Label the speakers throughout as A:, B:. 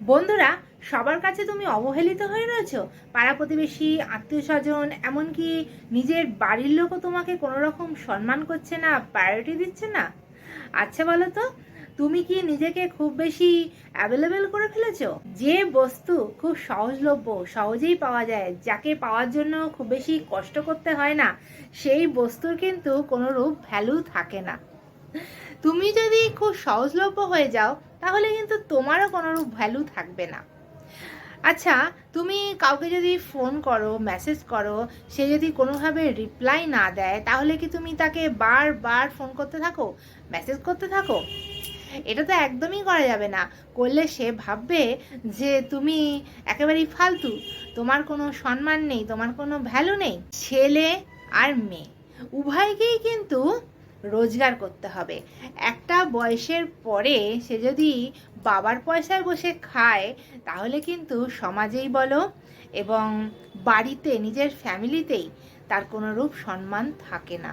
A: বন্ধুরা, সবার কাছে তুমি অবহেলিত হয়ে রয়েছো? পাড়া প্রতিবেশী, আত্মীয় স্বজন, এমনকি নিজের বাড়ির লোকও তোমাকে কোনো রকম সম্মান করছে না প্রায়োরিটি দিচ্ছে না? আচ্ছা বলো তো, তুমি কি নিজেকে খুব বেশি অ্যাভেলেবেল করে ফেলেছো? যে বস্তু খুব সহজলভ্য, সহজেই পাওয়া যায়, যাকে পাওয়ার জন্য খুব বেশি কষ্ট করতে হয় না, সেই বস্তুর কিন্তু কোনো রূপ ভ্যালু থাকে না। তুমি যদি খুব সহজলভ্য হয়ে যাও তাহলে কিন্তু তোমারও কোনো রূপ ভ্যালু থাকবে না। আচ্ছা তুমি কাউকে যদি ফোন করো মেসেজ করো, সে যদি কোনোভাবে রিপ্লাই না দেয়, তাহলে কি তুমি তাকে বারবার ফোন করতে থাকো? মেসেজ করতে থাকো? এটা তো একদমই করা যাবে না। করলে সে ভাববে যে তুমি একেবারেই ফালতু, তোমার কোনো সম্মান নেই, তোমার কোনো ভ্যালু নেই। ছেলে আর মেয়ে, উভয়কেই কিন্তু রোজগার করতে হবে। একটা বয়সের পরে সে যদি বাবার পয়সায় বসে খায়, তাহলে কিন্তু সমাজেই বলো এবং বাড়িতে, নিজের ফ্যামিলিতেই তার কোনো রূপ সম্মান থাকে না।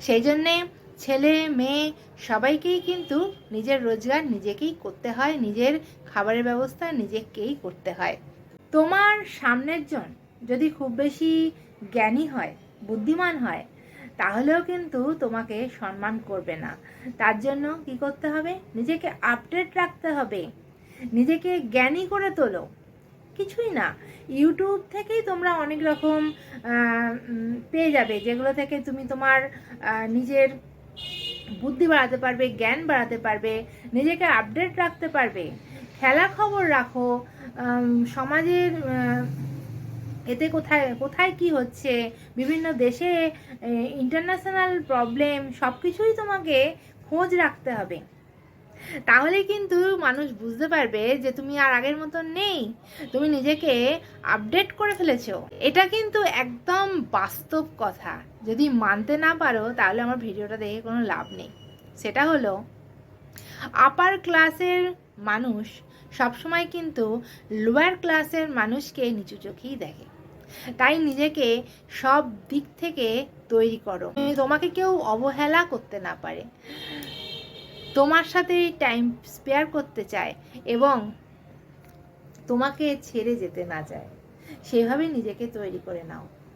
A: সেই জন্যে ছেলে, মেয়ে সবাইকেই কিন্তু নিজের রোজগার নিজেকেই করতে হয়, নিজের খাবারের ব্যবস্থা নিজেকেই করতে হয়। তোমার সামনের জন যদি খুব বেশি জ্ঞানী হয়, বুদ্ধিমান হয় তাহলেও কিন্তু তোমাকে সম্মান করবে না। তার জন্য কি করতে হবে? নিজেকে আপডেট রাখতে হবে। নিজেকে জ্ঞানী করে তোলো। কিছুই না। ইউটিউব থেকেই তোমরা অনেক রকম পেয়ে যাবে। যেগুলো থেকে তুমি তোমার নিজের বুদ্ধি বাড়াতে পারবে, জ্ঞান বাড়াতে পারবে, নিজেকে আপডেট রাখতে পারবে। খেলা খবর রাখো সমাজের এতে কোথায় কোথায় কি হচ্ছে? বিভিন্ন দেশে ইন্টারন্যাশনাল প্রবলেম সব কিছুই তোমাকে খোঁজ রাখতে হবে। তাহলে কিন্তু মানুষ বুঝতে পারবে যে তুমি আর আগের মতন নেই। তুমি নিজেকে আপডেট করে ফেলেছো। এটা কিন্তু একদম বাস্তব কথা। যদি মানতে না পারো, তাহলে আমার ভিডিওটা দেখে কোনো লাভ নেই। সেটা হলো আপার ক্লাসের মানুষ সবসময় কিন্তু লোয়ার ক্লাসের মানুষকে নিচু চোখেই দেখে। তাই নিজেকে সব দিক থেকে তৈরি করো। তোমাকে কেউ অবহেলা করতে না পারে। তোমার সাথে টাইম স্পেয়ার করতে চায় এবং তোমাকে ছেড়ে যেতে না চায়। সেভাবে নিজেকে তৈরি করে নাও।